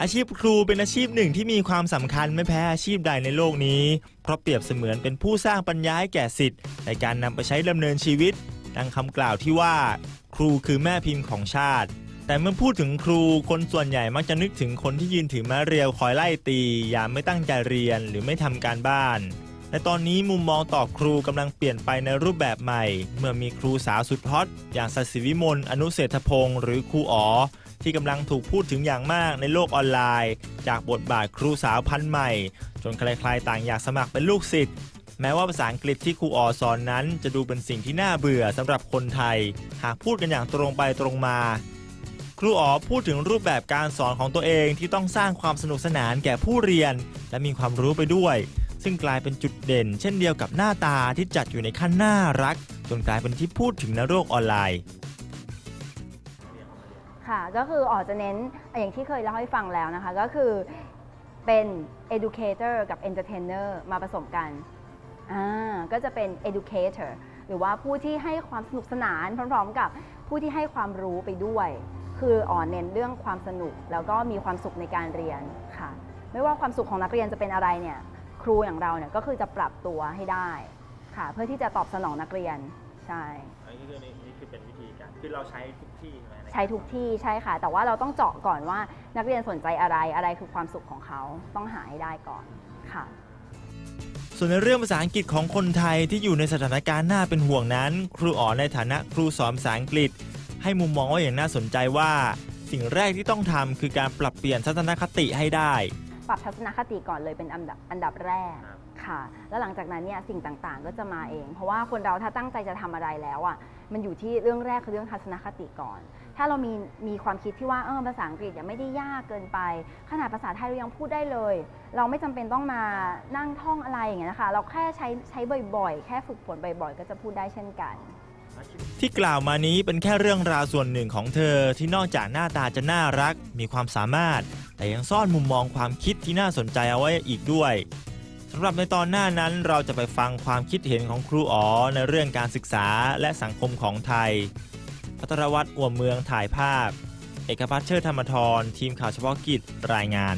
อาชีพครูเป็นอาชีพหนึ่งที่มีความสำคัญไม่แพ้อาชีพใดในโลกนี้ เพราะเปรียบเสมือนเป็นผู้สร้างปัญญาให้แก่สิทธิ์ในการนำไปใช้ดำเนินชีวิต ดังคำกล่าวที่ว่า ครูคือแม่พิมพ์ของชาติ แต่เมื่อพูดถึงครูคนส่วนใหญ่มักจะนึกถึงคนที่ยืนถือไม้เรียวคอยไล่ตียามไม่ตั้งใจเรียนหรือไม่ทำการบ้าน และตอนนี้มุมมองต่อครูกำลังเปลี่ยนไปในรูปแบบใหม่ เมื่อมีครูสาวสุดฮอตอย่างสัสิวิมลอนุเศรษฐพงศ์หรือครูอ๋อที่กำลังถูกพูดถึงอย่างมากในโลกออนไลน์ จากบทบาทครูสาวพันใหม่ จนใครๆต่างอยากสมัครเป็นลูกศิษย์แม้ว่าภาษาอังกฤษที่ครูอ๋อสอนนั้นจะดูเป็นสิ่งที่น่าเบื่อสำหรับคนไทย หากพูดกันอย่างตรงไปตรงมา ครูอ๋อพูดถึงรูปแบบการสอนของตัวเองที่ต้องสร้างความสนุกสนานแก่ผู้เรียน และมีความรู้ไปด้วย ซึ่งกลายเป็นจุดเด่น เช่นเดียวกับหน้าตาที่จัดอยู่ในขั้นน่ารัก จนกลายเป็นที่พูดถึงในโลกออนไลน์ ค่ะ ก็คือออกจะเน้นอย่างที่เคยเล่าให้ฟังแล้วนะคะ ก็คือเป็น educator กับ entertainer มาผสมกันอ่าก็จะเป็น educator หรือว่าผู้ที่ให้ความสนุกสนานพร้อมๆกับผู้ที่ให้ความรู้ไปด้วย คืออ่อนเน้นเรื่องความสนุก แล้วก็มีความสุขในการเรียนค่ะ ไม่ว่าความสุขของนักเรียนจะเป็นอะไรเนี่ย ครูอย่างเราเนี่ยก็คือจะปรับตัวให้ได้ค่ะ เพื่อที่จะตอบสนองนักเรียนใช่ อันนี้คือนี่คือเป็นวิธีการคือเราใช้ทุกที่ใช่ไหมใช้ทุกที่ใช่ค่ะ แต่ว่าเราต้องเจาะก่อนว่านักเรียนสนใจอะไรอะไรคือความสุขของเขาต้องหาให้ได้ก่อนค่ะ ส่วนในเรื่องภาษาอังกฤษของคนไทยที่อยู่ในสถานการณ์น่าเป็นห่วงนั้น ครูอ๋อในฐานะครูสอนภาษาอังกฤษ ให้มุมมองว่าอย่างน่าสนใจว่า สิ่งแรกที่ต้องทำคือการปรับเปลี่ยนทัศนคติให้ได้ ปรับทัศนคติก่อนเลยเป็นอันดับอันดับแรกครับค่ะ แล้วหลังจากนั้นเนี่ยสิ่งต่างๆ ก็จะมาเอง เพราะว่าคนเราถ้าตั้งใจจะทำอะไรแล้วอะมันอยู่ที่เรื่องแรกคือเรื่องทัศนคติก่อน ถ้าเรามีมีความคิดที่ว่าเออภาษาอังกฤษเนี่ยไม่ได้ยากเกินไป ขนาดภาษาไทยเรายังพูดได้เลย เราไม่จำเป็นต้องมานั่งท่องอะไรอย่างเงี้ยนะคะ เราแค่ใช้ใช้บ่อยๆ แค่ฝึกฝนบ่อย ๆ ก็จะพูดได้เช่นกัน ที่กล่าวมานี้เป็นแค่เรื่องราวส่วนหนึ่งของเธอที่นอกจากหน้าตาจะน่ารัก มีความสามารถ แต่ยังซ่อนมุมมองความคิดที่น่าสนใจเอาไว้อีกด้วยสำหรับในตอนหน้านั้นเราจะไปฟังความคิดเห็นของครูอ๋อในเรื่องการศึกษาและสังคมของไทย พัทรวัตรอ่วมเมืองถ่ายภาพ เอกพัฒน์เชิดธรรมทรทีมข่าวเฉพาะกิจรายงาน